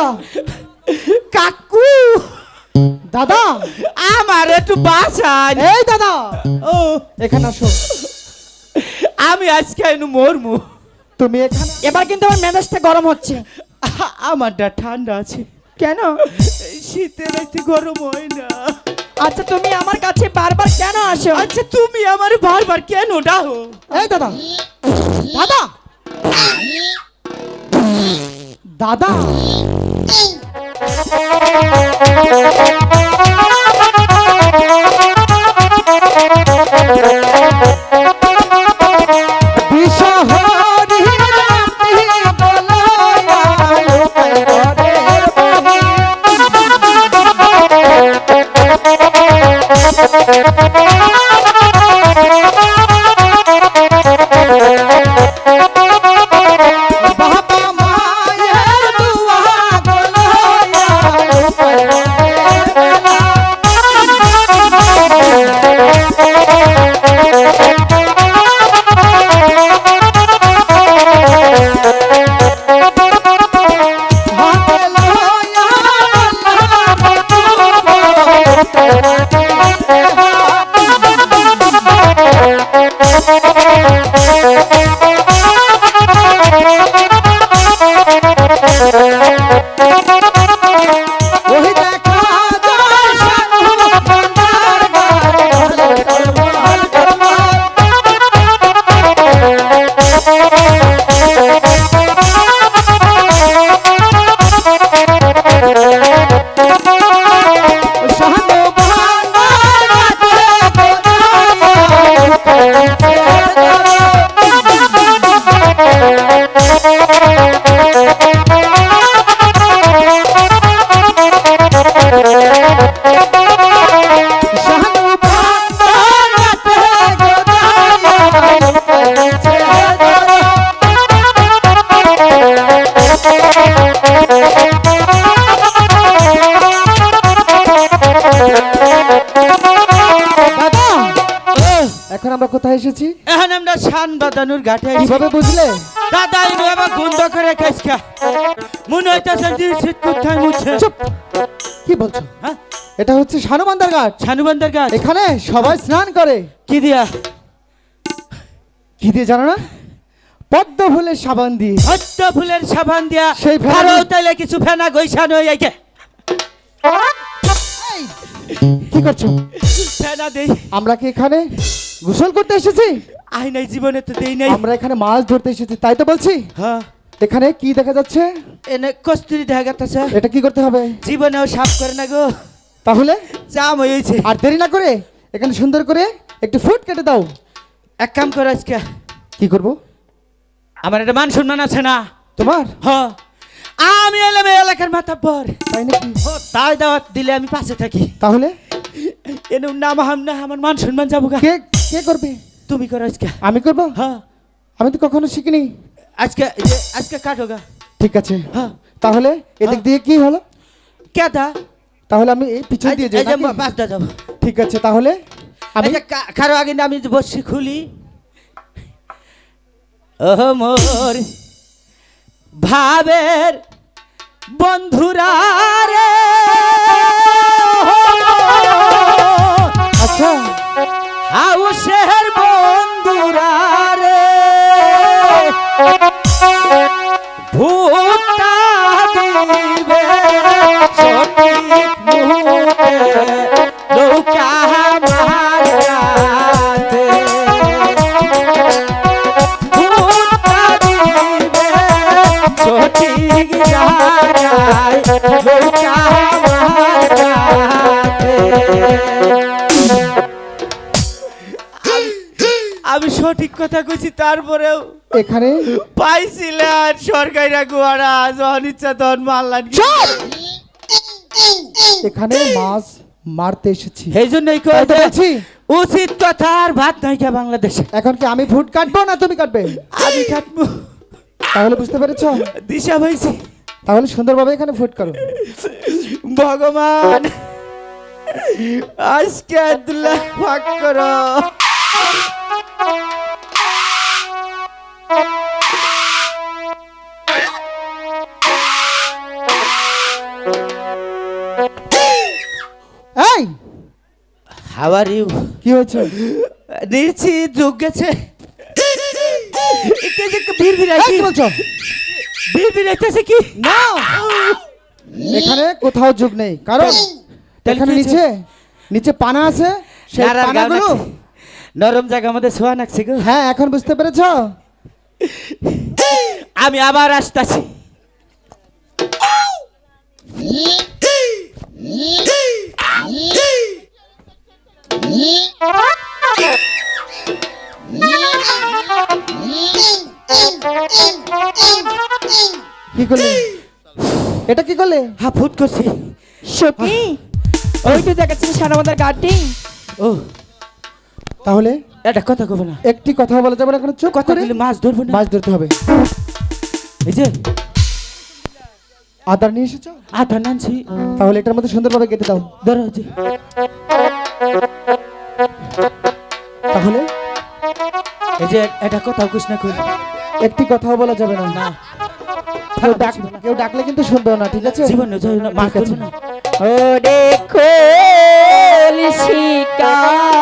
দাদা কাকু! দাদা! আমার একটু বাঁচান। এই দাদা! ও। এখানে আসো। আমি আজকে এনু মরমু। তুমি এখানে এবার কিন্তু আমার মেজাজটা গরম হচ্ছে। আমারটা ঠান্ডা আছে। কেন? শীতের একটু গরম হয় না। আচ্ছা তুমি আমার কাছে বারবার কেন আসো? আচ্ছা তুমি আমার বারবার কেন ডাহো এই দাদা। দাদা! দাদা! বিষহরি এখন আমরা কোথায় এসেছি? এখন আমরা শান বাদানুর ঘাটে আইছি। কীভাবে বুঝলে? দাদা এনু আবার গন্ধ করে খাইska মনে হইতাছে যে শীত কোথায় মুছে। চুপ! কি বলছো? হ্যাঁ? এটা হচ্ছে শানুবান্দার ঘাট। শানুবান্দার গাছ এখানে সবাই স্নান করে। কি দিয়া? কি দিয়ে জানো না? পদ্ম ফুলের সাবান দিয়ে। হত্য ফুলের সাবান দিয়া। সেই ফেনা- তাইলে কিছু ফেনা হয়ে যাইছে কি করছ? ফেনা দেই। আমরা কি এখানে গোসল করতে এসেছি? আই নাই জীবনে তো দেই নাই। আমরা এখানে মাছ ধরতে এসেছি তাই তো বলছি? হ্যাঁ। এখানে কি দেখা যাচ্ছে? এনে কস্তুরি দেখা গেছে এটা কি করতে হবে? জীবনেও সাফ করে না গো। তাহলে? জাম হয়েছে আর দেরি না করে এখানে সুন্দর করে একটু ফুট কেটে দাও। এক কাম করো আজকে। কি করব? আমার একটা মান সম্মান আছে না? তোমার? হ আমি এলাম এই এলাকার মাথা পর। তাই নাকি? তাই দাওয়াত দিলে আমি পাশে থাকি। তাহলে? এনে নাম হাম না আমার মান সম্মান যাব কে কে করবে? তুমি করো আজকে। আমি করব? হ্যাঁ। আমি তো কখনো শিখিনি। আজকে আজকে কাটো গা। ঠিক আছে। হ্যাঁ। তাহলে এদিক হ্যাঁ। দিয়ে কি হলো? কেদা তাহলে আমি এই পিছন দিয়ে যাই বাসটা যাব। ঠিক আছে তাহলে আমি কারও আগে আমি বসি খুলি। ও মোর ভাবের বন্ধুরা রে। ভূতা তারপরেও এখানে পাইছিলেন সরকারি গুয়ারা যখন ইচ্ছা তখন মারলান এখানে মাছ মারতে এসেছি। এই জন্যই বলছি। উচিত কথা আর ভাত নাই কে বাংলাদেশে। এখন কি আমি ফুট কাটবো না তুমি কাটবে? আমি কাটবো। তাহলে বুঝতে পেরেছ? দিশা পাইছি তাহলে সুন্দরভাবে এখানে ফুট করো। ভগবান আজকে আব্দুল্লাহ ভাগ করো। এই! হাউ আর ইউ কি যোগ গেছে। ভিড় কি বলছো? ভিড় ভিড়াইতেছে কি? না! এখানে কোথাও যোগ নেই। কারণ এখানে নিচে নিচে পানা আছে সেই পানাগুলো নরম জায়গা আমাদের শোয়া নাকছে গো। হ্যাঁ এখন বুঝতে পেরেছ? আমি আবার আসতাছি। কি করলে? এটা কি করলে? হা ফুট করছি। সখী ওই তো দেখাচ্ছেন সানবান্ধার গাটি ও। তাহলে? এটা কথা কব না। একটি কথা বলা যাবে না চুপ কথা বলে মাছ ধরবো না। মাছ ধরতে হবে। এই যে আদার নিয়ে এসেছ? আধা নানছি। তাহলে এটার মধ্যে সুন্দরভাবে কেটে দাও। ধরো যে। তাহলে? এই যে এটা কথা কুছ না করি একটি কথাও বলা যাবে না। না। কেউ ডাক কেউ ডাকলে কিন্তু শুনবে না ঠিক আছে? জীবনে যাই না মাছ ঠিক ধরবো না। ও দেখো শিকাঙ্ক্ষে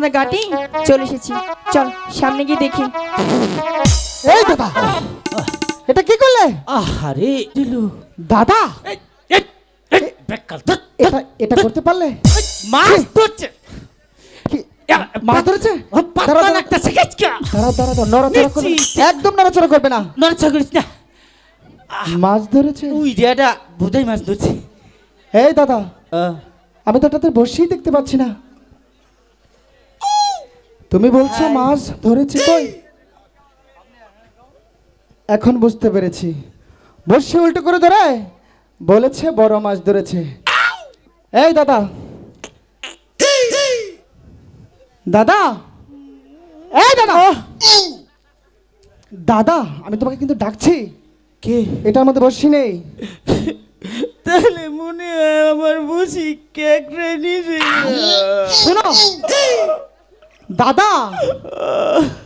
সানবান্ধা গাটি চলে এসেছি। চল সামনে গিয়ে দেখি। এই দাদা এটা কি করলে? আহারে দিলু দাদা এটা এটা করতে পারলে? মাছ ধরছে। মাছ নড়াচড়া করবে না। একদম নড়াচড়া করবে না। করিস না। মাছ ধরেছে? মাছ ধরছে এই দাদা আহ, আমি তো এটাতে বসেই দেখতে পাচ্ছি না। তুমি বলছো মাছ ধরেছি কই? এখন বুঝতে পেরেছি। বসে উল্টো করে ধরে? বলেছে বড় মাছ ধরেছে। এই দাদা। দাদা? এই দাদা। দাদা আমি তোমাকে কিন্তু ডাকছি। কে? এটার মধ্যে বসি নেই। তাহলে মনে হয় আমার বুঝি কেক রেডি শোনো। দাদা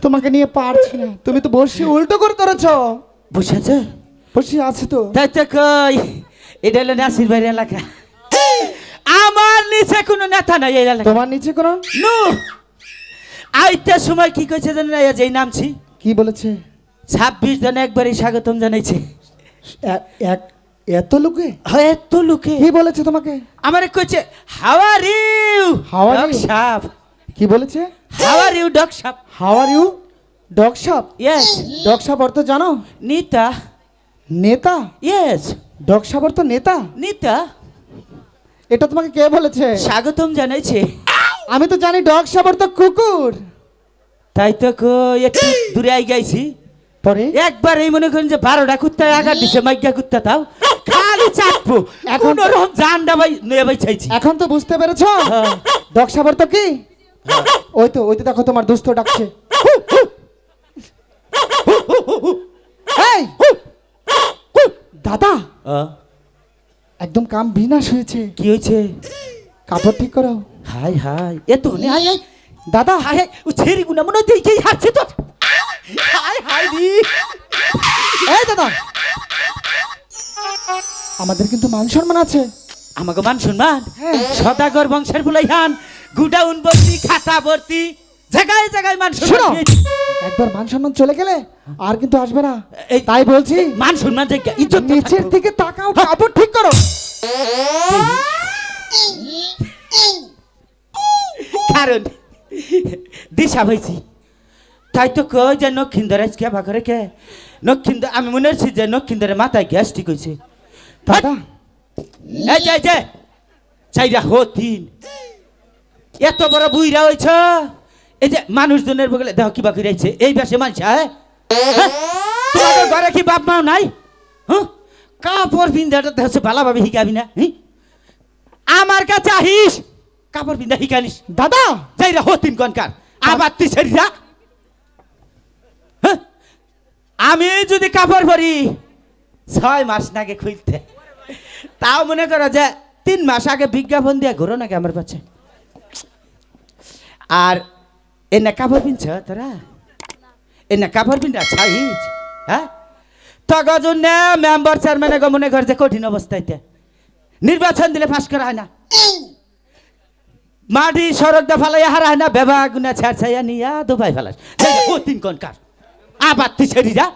তোমাকে নিয়ে পারছি না। তুমি তো বসে উল্টো করে ধরেছ। বুঝেছে বসে আছে তো। তাই তো কই এটা হলো নাসির বাড়ি এলাকা। আমার নিচে কোনো নেতা নাই এই এলাকা তোমার নিচে কোন? নু! আইতে সময় কি কইছে জানেন না যেই নামছি। কি বলেছে? ছাব্বিশ জন একবারই স্বাগতম জানাইছে। এক- এত লোকে? হয় এত লোকে। কি বলেছে তোমাকে? আমার কইছে হাউ আর ইউ you? সাপ। কি বলেছে? হাউ আর ইউ ডগ সাপ how are you dog shop yes dog shop অর্থ জানো? নিতা নেতা? ইয়েস ডগ শপ অর্থ নেতা? নিতা এটা তোমাকে কে বলেছে? স্বাগতম জানাইছে। আমি তো জানি ডগ শপ অর্থ কুকুর। তাই তো কই একটু দূরে আই গাইছি পরে? একবার এই মনে করেন যে বারোটা কুত্তা আঘাত দিছে মাইকা কুত্তা তাও। খালি চাপবো। এখন এখন রকম জানডা ভাই নিয়ে ভাই চাইছি। এখন তো বুঝতে পেরেছ? হ্যাঁ। ডগ শপ অর্থ কি? ওই তো ওই তো দেখো তোমার দুস্থ ডাকছে। দাদা। একদম কাম বিনাশ হয়েছে। কি হয়েছে? কাপড় ঠিক করো। High high. এ তো নে হাই হাই। দাদা। Hi hi. ও ছেড়ি গুনা মনে হচ্ছে এই হাসছে তো। হাই হাই দি এই দাদা। আমাদের কিন্তু মান সম্মান আছে। আমাকে মান সম্মান? হ্যাঁ। সদাগর বংশের ফুলাই হান গুডাউন ভর্তি খাতা ভর্তি। জায়গায় জায়গায় মান শোনো। একবার মান সম্মান চলে গেলে আর কিন্তু আসবে না। এই তাই বলছি মান সম্মান জায়গা ইজ্জত নিচের। দিকে তাকাও কাপড় ঠিক করো। কারণ দিশা হয়েছি। তাই তো কই যে নক্ষিন্দর আজকে বাঘরে কে? নক্ষিন্দর আমি মনে হচ্ছি যে নক্ষিন্দরের মাথায় গ্যাস ঠিক হয়েছে। দাদা। এই যে এই যে চাইরা হো তিন এত বড় বুইরা হয়েছ এই যে মানুষজনের বগলে দেহ কিবা রয়েছে। এই বেশে মানুষ হ্যাঁ? হ্যাঁ? তোমাদের ঘরে কি বাপ মাও নাই? হ্যাঁ? কাপড় পিন্ধাটা হচ্ছে ভালোভাবে শিখাবি না হুঁ? আমার কাছে আহিস। কাপড় পিন্ধা শিখানিস দাদা! যাইরা হতিন কনকার। আবার তুই সেরিরা হ্যাঁ? আমি যদি কাপড় পরি ছয় মাস নাগে খুলতে। তাও মনে করো যে তিন মাস আগে বিজ্ঞাপন দিয়ে ঘুরো নাকি আমার কাছে আর এনে কাপড় পিনছ তোরা? এনে কাপড় পিনটা ছাইজ হ্যাঁ? তগজন না মেম্বার চেয়ারম্যানে গো মনে কর যে কঠিন অবস্থাইতে নির্বাচন দিলে ফাঁস করা হয় না। মাটি সড়ক দা ফালাই হারা হয় না বেবা গুনা ছাড় ছাইয়া নিয়া দুবাই ফেলাস। ও তিন কোন কার? আবার তুই ছেড়ি যা?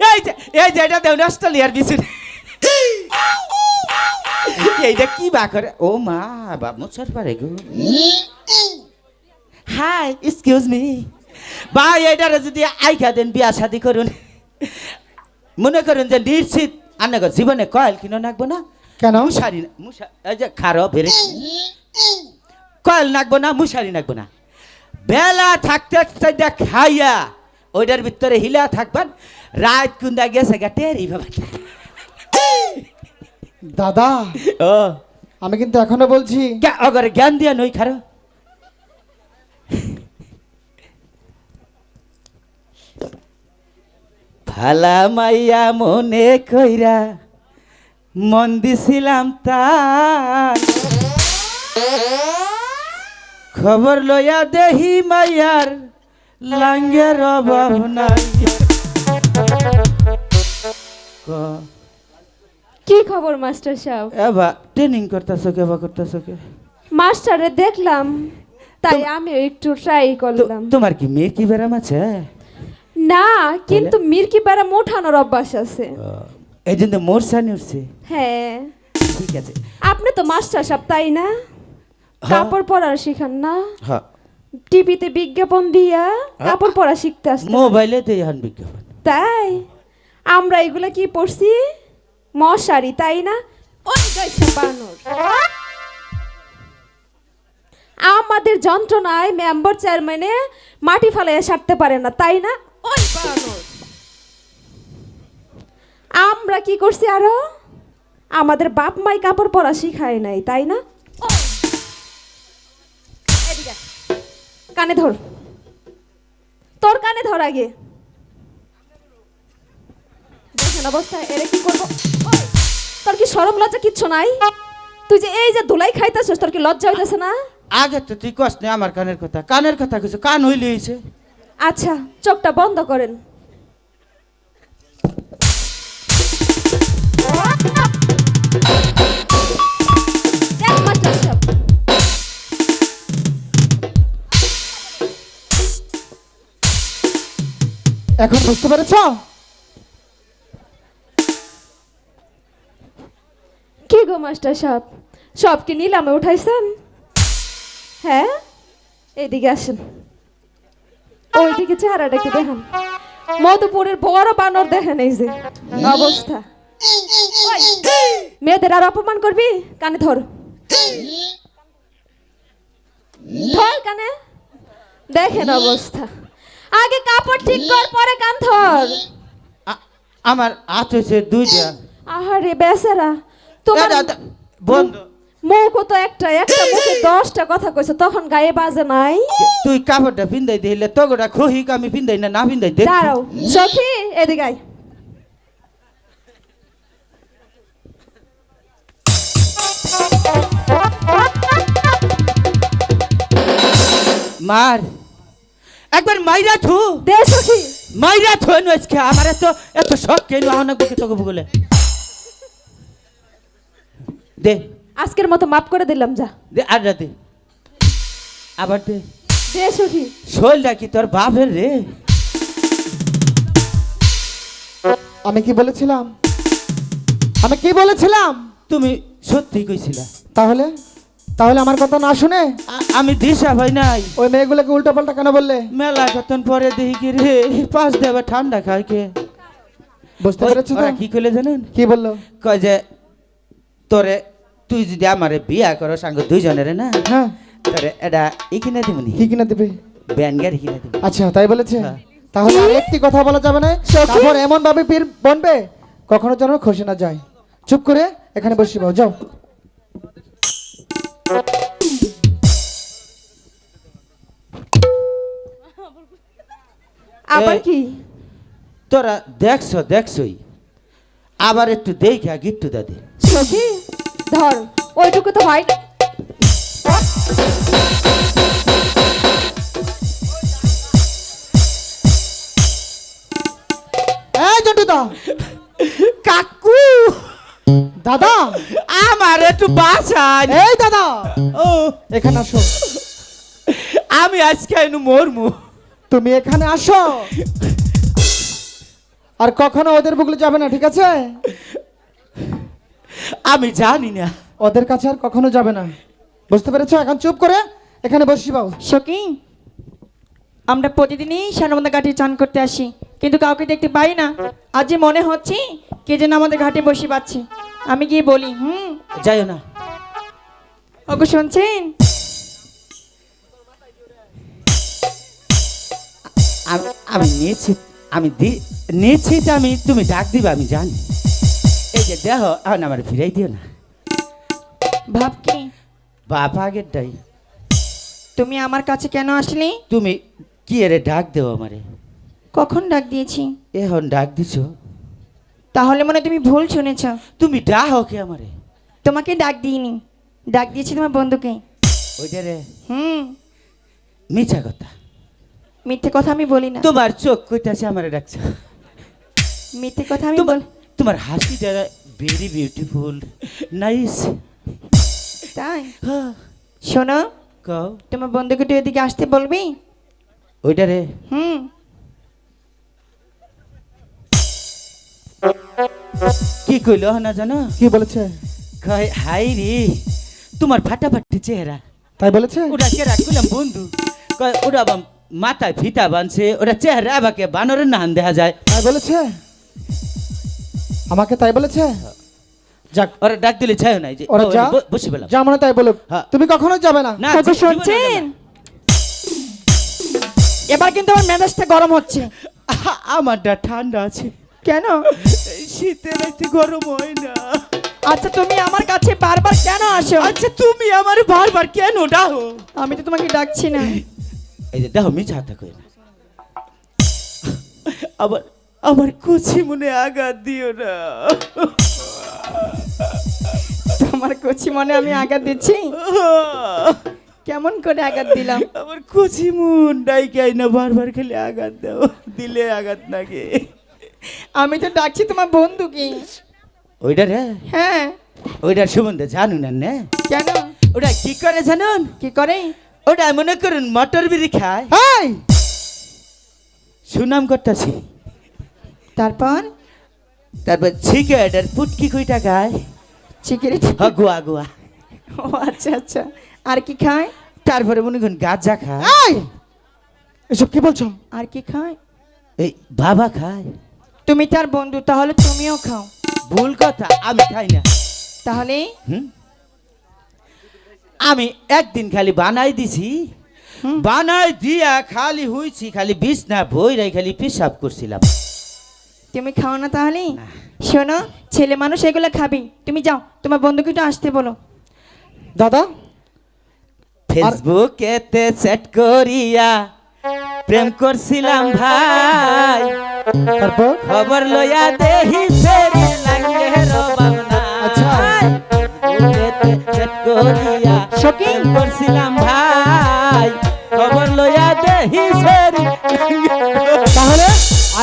এই যে এই যে এটা দেউন অস্ট্রেলিয়ার বিছুন এইটা কি বা করে? ও মা, বাপ মোছার পারে গো। হাই এক্সকিউজ মি ভাই এটারে যদি আইখা দেন বিয়া শাদি করুন। মনে করুন যে নিশ্চিত আন্নাগর জীবনে কয়েল কিনো নাকবো না? কেন? মুশারি মুশা এই যে খারো বেরে কয়েল নাকবো না মুশারি নাকবো না। বেলা থাকতে থাকতে খাইয়া ওইটার ভিতরে হিলা থাকবেন। রাত কুন্দা গেছে গা টেরি বাবা। দাদা ও। আমি কিন্তু এখনও বলছি। অগরে জ্ঞান দিয়া নই খারো। ভালা মাইয়া মনে কইরা মন দিছিলাম তার খবর লয়া দেহি মাইয়ার লাঙ্গের অভাব নাই। ক- কি খবর মাস্টার সাহেব? এবা ট্রেনিং করতেছো কে বা করতেছো কে? মাস্টারে দেখলাম তাই আমি একটু ট্রাই তো- করলাম। তোমার কি মেয়ে কি ব্যারাম আছে? না কিন্তু মির্কি পাড়া মোঠানোর অভ্যাস আছে। এই জন্য মোর সানি উঠছে। হ্যাঁ। ঠিক আছে। আপনি তো মাস্টার সাহেব তাই না? হ্যাঁ। কাপড় পরা শিখান না। হ্যাঁ। টিভিতে বিজ্ঞাপন দিয়া কাপড় পরা শিখতে আসতে মোবাইলে দেই হন বিজ্ঞাপন। তাই? আমরা এগুলা কি পড়ছি? মশারি তাই না? ওই গাইছে বানর। আমাদের যন্ত্রণায় মেম্বার চেয়ারম্যানে মাটি ফালাইয়া সারতে পারে না তাই না? ওই বানর আমরা কি করছি আরও? আমাদের বাপ মাই কাপড় পরা শিখায় নাই তাই না। কানে ধর। তোর কানে ধর আগে। দেখেন অবস্থা এরে কি করব? তোর কি সরম লজ্জা কিচ্ছু নাই? তুই যে এই যে ধুলাই খাইতেছিস তোর কি লজ্জা হইতেছে না? আগে তো তুই কস নে আমার কানের কথা। কানের কথা কিছু কান হইলে হয়েছে আচ্ছা চোখটা বন্ধ করেন। এখন বুঝতে পেরেছ? কি গো মাস্টার সাহেব? সব কি নিলামে উঠাইছেন? হ্যাঁ? এদিকে আসেন। ওইদিকে চেহারাটা কি দেখেন। মধুপুরের বড় বানর দেখেন এই যে অবস্থা। মেয়েদের আর অপমান করবি? কানে ধর। ধর কানে। দেখেন অবস্থা। আগে কাপড় ঠিক কর পরে কান ধর। আমার হাত হয়েছে দুইটা। আহারে বেচারা। তোমার বন্ধ। মুখও তো একটা একটা মুখে দশটা কথা কইছো তখন গায়ে বাজে নাই। তুই কাপড়টা পিন্দাই দিলে তগোটা খহিক আমি পিন্দাই না না পিন্দাই দে। দাঁড়াও সখী এদিকে আয়। মার একবার মাইরা থু। দে সখী। মাইরা থু আজকে আমার এত এত শখ কেন অনেক বুকে তোকে বলে। দে। আজকের মতো মাফ করে দিলাম যা। দে আর রাতে আবার দে। দে সখী। শোলটা কি তোর বাপের রে। আমি কি বলেছিলাম? আমি কি বলেছিলাম? তুমি সত্যি কইছিলা। তাহলে? তাহলে আমার কথা না শুনে? আ- আমি দিশা ভাই নাই। ওই মেয়েগুলোকে উল্টো পাল্টা কেন বললে? মেলা কতন পরে দেখি কি রে পাঁচ দেবে ঠান্ডা খায় কে। বুঝতে ওই- পেরেছ তো? ওরা কি কইলে জানেন? কি বলল? কয় যে তোরে তুই যদি আমারে বিয়া করো সাঙ্গ দুইজনের না হ্যাঁ। তোরে এটা ই কিনে দিবনি কি কিনে দিবে? ব্যান গাড়ি কিনে দিব। আচ্ছা তাই বলেছে? হ্যাঁ। তাহলে আর একটি কথা বলা যাবে না। তারপর এমন ভাবে পীর বনবে কখনো যেন খসে না যায়। চুপ করে এখানে বসি বাবু যাও। আবার কি? তোরা দেখছ দেখছই। আবার একটু দেখা গিট্টু দাদি। সখী? ধর ওইটুকু তো হয়। কাকু! দাদা। আমার একটু বাঁচান। এই দাদা। ও। এখানে আসো। আমি আজকে এনু মরমু তুমি এখানে আসো। আর কখনো ওদের বুকলে যাবে না ঠিক আছে? আমি জানি না। ওদের কাছে আর কখনো যাবে না। বুঝতে পেরেছ? এখন চুপ করে এখানে বসি বাবু। সখী আমরা প্রতিদিনই সানবন্ধা ঘাটে চান করতে আসি কিন্তু কাউকে দেখতে পাই না। আজ যে মনে হচ্ছে কে যেন আমাদের ঘাটে বসে পাচ্ছি আমি গিয়ে বলি হুম? যাইও না। ওকে শুনছেন? আমি আমি নিয়েছি আমি দি নিয়েছি তো আমি তুমি ডাক দিবা আমি জানি। এই যে দেহ এখন আমার ফিরাই দিও না। ভাব কি বাপ আগেরটাই তুমি আমার কাছে কেন আসলে? তুমি কি এরে ডাক দেও আমারে? কখন ডাক দিয়েছি? এখন ডাক দিছো। তাহলে মনে হয় তুমি ভুল শুনেছ। তুমি ডাক কে আমারে? তোমাকে ডাক দিইনি। ডাক দিয়েছি তোমার বন্ধুকে। ওইটা রে। হুম। মিছা কথা। মিথ্যে কথা আমি বলি না। তোমার চোখ কইতাছে আমারে ডাকছো। মিথ্যে কথা আমি তোমার বলি তোমার হাসিটা ভেরি বিউটিফুল নাইস তাই? শোনো কও। তোমার বন্ধুকে একটু এদিকে আসতে বলবি? ওইটা রে। হুম। কি কইলো না জানো? কি বলেছে? কয় হাই রে তোমার ফাটাফাটি চেহারা। তাই বলেছে? ওটা কে রাখলাম বন্ধু? কয় ওটা মাথায় ফিতা বানছে ওটা চেহারা আবাকে বানরের নান দেখা যায়। তাই বলেছে? আমাকে তাই বলেছে? যাক ওরা ডাক দিলে চাইও নাই যে ওরা যা। বসে পেলাম। যা মনে তাই বলুক। হ্যাঁ। তুমি কখনো যাবে না। না শুনছেন? এবার কিন্তু আমার মেজাজটা গরম হচ্ছে। আমারটা ঠান্ডা আছে। কেন? এই শীতে রাতে গরম হয় না। আচ্ছা তুমি আমার কাছে বারবার কেন আসো? আচ্ছা তুমি আমার বারবার কেন ডাহো আমি তো তোমাকে ডাকছি না। এই যে দেখো মিছা হাতে কই না আবার আমার কুচি মনে আঘাত দিও না। তোমার কচি মনে আমি আঘাত দিচ্ছি? কেমন করে আঘাত দিলাম? আমার কুচি মন ডাইকাই না বারবার খেলে আঘাত দাও দিলে আঘাত নাগে। আমি তো ডাকছি তোমার বন্ধুকে ওইটা রে? হ্যাঁ। ওইটার সম্বন্ধে জানুন না নে। কেন? ওটা কি করে জানুন? কি করে? ওটা মনে করুন মটর বিড়ি খায়। এই সুনাম করতেছি। তারপর? তারপর সিগারেট আর পুটকি কইটা খায়? সিগারেট গোয়া গোয়া। ও আচ্ছা আচ্ছা। আর কি খায়? তারপরে মনে করুন গাঁজা খায়। এই! এসব কি বলছো? আর কি খায়? এই বাবা খায়। তুমি তার বন্ধু তাহলে তুমিও খাও। ভুল কথা আমি খাই না। তাহলে? আমি একদিন খালি বানাই দিছি। বানাই দিয়া খালি হইছি খালি বিছনা বইরাই খালি পেশাব করছিলাম। তুমি খাও না তাহলে? শোনো ছেলে মানুষ এগুলো খাবি। তুমি যাও তোমার বন্ধুকে একটু আসতে বলো। দাদা? ফেসবুকেতে চ্যাট করিয়া প্রেম করছিলাম ভাই। তারপর? খবর লইয়া দেহি ফেরি লাগে রবানা আচ্ছা। চ্যাট করিয়া সখী? প্রেম করছিলাম ভাই।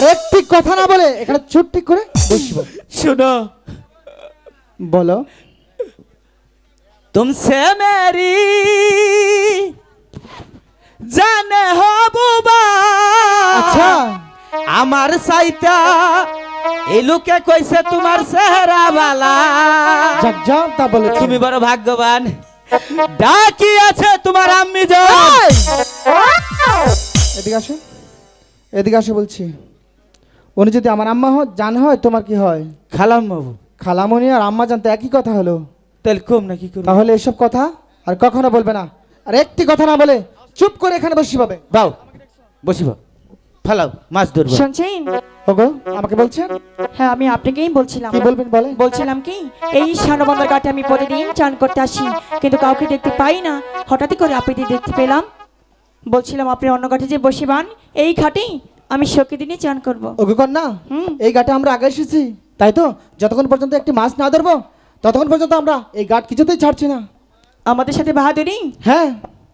আরেকটি কথা না বলে এখানে চুপ করে বসব। শোনো। বলো। তুমসে মেরি জানে হবুবা আচ্ছা। আমার সাইতা এই লোকে কইছে তোমার চেহারা বালা জগজম তা বলে। তুমি বড় ভাগ্যবান। ডাকি আছে তোমার আম্মি জয় এদিকে আসো। এদিকে আসো বলছি। উনি যদি আমার আম্মা হয় জান হয় তোমার কি হয়? খালাম বাবু। খালামণি আর আম্মা জানতে একই কথা হলো। তাহলে কম নাকি তাহলে এসব কথা আর কখনো বলবে না। আর একটি কথা না বলে চুপ করে এখানে বসি পাবে বাও বসিব ফালাও মাছ ধরবো। শুনছেন? ওগো আমাকে বলছেন? হ্যাঁ আমি আপনাকেই বলছিলাম। কি বলবেন বলে বলছিলাম কি এই সানবন্দর ঘাটে আমি প্রতিদিন চান করতে আসি কিন্তু কাউকে দেখতে পাই না। হঠাৎই করে আপনাদের দেখতে পেলাম। বলছিলাম আপনি অন্য ঘাটে যে বসিবান এই ঘাটেই আমি সখী দিনই চান করব। ওগো কন্যা এই ঘাটে আমরা আগে এসেছি তাই তো? যতক্ষণ পর্যন্ত একটি মাছ না ধরবো ততক্ষণ পর্যন্ত আমরা এই ঘাট কিছুতেই ছাড়ছি না। আমাদের সাথে বাহাদুরি? হ্যাঁ।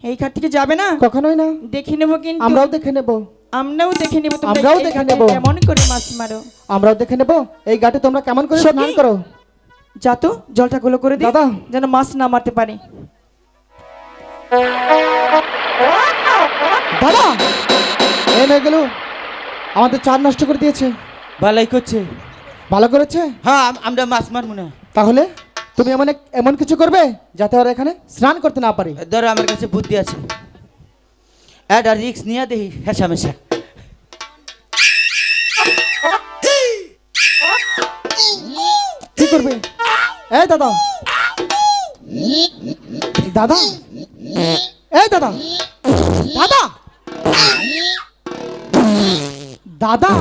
এই ঘাট থেকে যাবে না? কখনোই না। দেখে নেব কিন্তু। আমরাও দেখে নেব। আমরাও দেখে নেব আমরাও দেখে নেব। কেমন করে মাছ মারো। আমরাও দেখে নেব। এই ঘাটে তোমরা কেমন করে। স্নান করো। যা তো জলটা গুলো করে দাদা। যেন মাছ না মারতে পারে। দাদা এই মেয়েগুলো আমাদের চার নষ্ট করে দিয়েছে। ভালাই করছে। ভালো করেছে? হ্যাঁ আম- আমরা মাছ মারবো না। তাহলে তুমি এমন এক- এমন কিছু করবে যাতে ওরা এখানে স্নান করতে না পারে? ধরো আমার কাছে বুদ্ধি আছে। একটা রিক্স নিয়ে দেখি হেসা মেশা কি করবে? এই দাদা। দাদা। এই দাদা। দাদা। দাদা।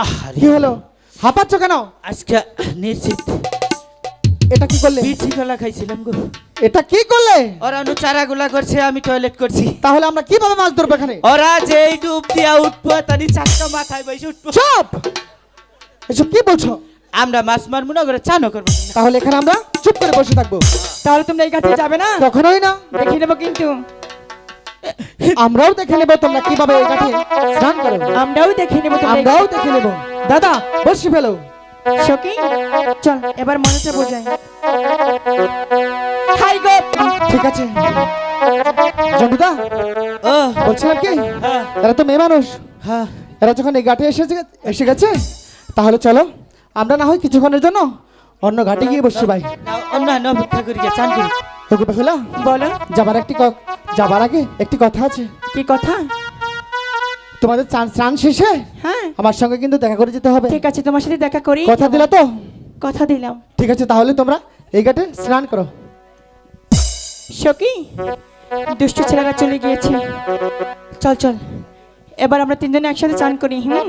আহ কি হলো? হাঁপাচ্ছ কেন? আজকে নিশ্চিত। এটা কি করলে? পিঠি কলা খাইছিলাম গো। এটা কি করলে? ওরা অনু চারাগুলা করছে আমি টয়লেট করছি। তাহলে আমরা কীভাবে মাছ ধরবো এখানে? ওরা যেই ডুব দিয়া উঠবো তানি চারটা মাথায় বসে উঠবো। চুপ! এসব কি বলছো? আমরা মাছ মারবো না করে চানও করব তাহলে এখানে আমরা চুপ করে বসে থাকব। তাহলে তোমরা এই ঘাটে যাবে না? কখনোই না। দেখে নেব কিন্তু। আমরাও দেখে নেব তোমরা কীভাবে এই কাঠে স্নান করো। আমরাও দেখে নেব আমরাও দেখে নেব। দাদা বসে ফেলো। সখী চল এবার মনেটা বোঝাই হাই গো। ঠিক আছে। বলছিলাম কি? হ্যাঁ। এরা তো মেয়ে মানুষ। হ্যাঁ। এরা যখন এই ঘাটে এসে এসে গেছে তাহলে চলো আমরা না হয় কিছুক্ষণের জন্য অন্য ঘাটে গিয়ে বসছি ভাই। অন্যান্য অপেক্ষা করি গিয়ে চান করি। ওকে বাহুলা বলো। যাবার একটি যাবার আগে একটি কথা আছে। কি কথা? তোমাদের চান স্নান শেষে হ্যাঁ। আমার সঙ্গে কিন্তু দেখা করে যেতে হবে। ঠিক আছে তোমার সাথে দেখা করি। কথা দিলা তো? কথা দিলাম। ঠিক আছে তাহলে তোমরা এই ঘাটে স্নান করো। সকি দুষ্ট ছেলেরা চলে গিয়েছে। চল চল। এবার আমরা তিনজনে একসাথে চান করি হ্যাঁ